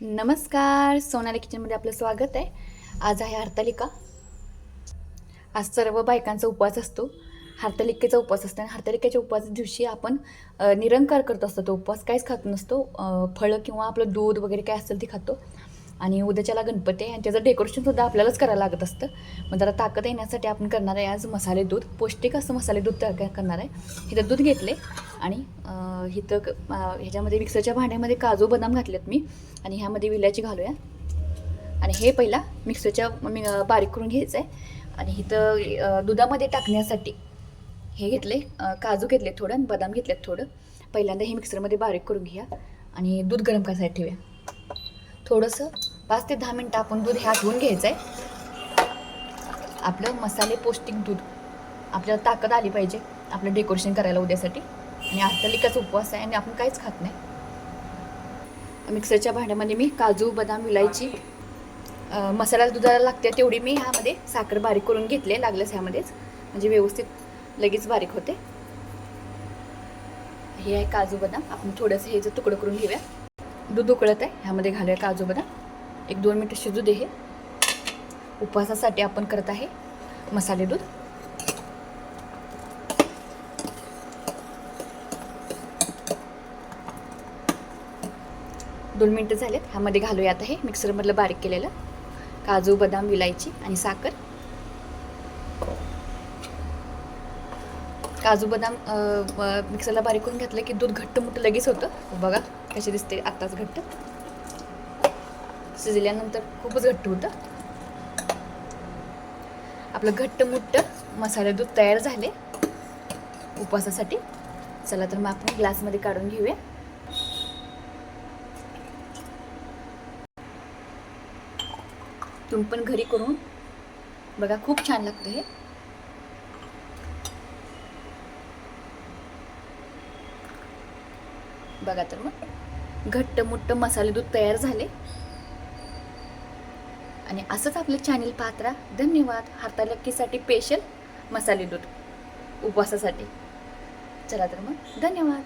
नमस्कार सोनाली किचनमध्ये आपलं स्वागत आहे. आज आहे हरतालिका. आज सर्व बायकांचा उपवास असतो. हरतालिकेचा उपवास असतो आणि हरतालिकेच्या उपवास दिवशी आपण निरंकार करत असतो. तो उपवास काहीच खात नसतो. फळं किंवा आपलं दूध वगैरे काय असेल ते खातो. आणि उद्याच्याला गणपती आहे आणि त्याचं डेकोरेशनसुद्धा आपल्यालाच करायला लागत असतं. मग जरा ताकद येण्यासाठी आपण करणार आहे आज मसाले दूध. पौष्टिक असं मसाले दूध तयार करणार आहे. इथं दूध घेतले आणि इथं क- ह्याच्यामध्ये मिक्सरच्या भांड्यामध्ये काजू बदाम घातलेत मी. आणि ह्यामध्ये विलायची घालूया. आणि हे पहिला मिक्सरच्या मी बारीक करून घ्यायचं आहे आणि इथं दुधामध्ये टाकण्यासाठी हे घेतले काजू घेतले थोडं आणि बदाम घेतलेत थोडं. पहिल्यांदा हे मिक्सरमध्ये बारीक करून घ्या. आणि दूध गरम करायसाठी ठेवूया. थोडंसं पाच ते दहा मिनटं आपण दूध ह्या ठेवून घ्यायचं आहे आपलं मसाले पौष्टिक दूध आपल्याला ताकद आली पाहिजे आपलं डेकोरेशन करायला उद्यासाठी. आणि हरतालिकाचा उपवास आहे आणि आपण काहीच खात नाही. मिक्सरच्या भांड्यामध्ये मी काजू बदाम इलायची मसाला दुधाला लागते तेवढी मी ह्यामध्ये साखर बारीक करून घेतले लागलंच ह्यामध्येच. म्हणजे व्यवस्थित लगेच बारीक होते. हे आहे काजू बदाम. आपण थोडंसं हे जे तुकडं करून घेऊया. दूध उकळत आहे. ह्यामध्ये घालूया काजू बदाम. एक दोन मिनटं शिजू दे हे. उपवासासाठी आपण करत आहे मसाले दूध. दोन मिनटं झालेत. ह्यामध्ये घालूया आता हे. मिक्सरमधलं बारीक केलेलं. काजू बदाम विलायची आणि साखर. काजू बदाम मिक्सरला बारीक करून घेतलं की दूध घट्ट मोठं लगेच होतं. बघा कसे दिसते आत्ताच घट्ट. शिजल्यानंतर खूपच घट्ट होतं. आपलं घट्ट मुट्ट मसाले दूध तयार झाले. उपवासासाठी चला तर मग आपण ग्लासमध्ये काढून घेऊया. तुम्ही पण घरी करून बघा खूप छान लागतं हे. बघा तर मग. घट्ट मुट्ट मसाले दूध तयार झाले. आणि असंच आपलं चॅनल पात्रा धन्यवाद. हातालक्कीसाठी स्पेशल मसाले दूध. उपवासासाठी. चला तर मग. धन्यवाद.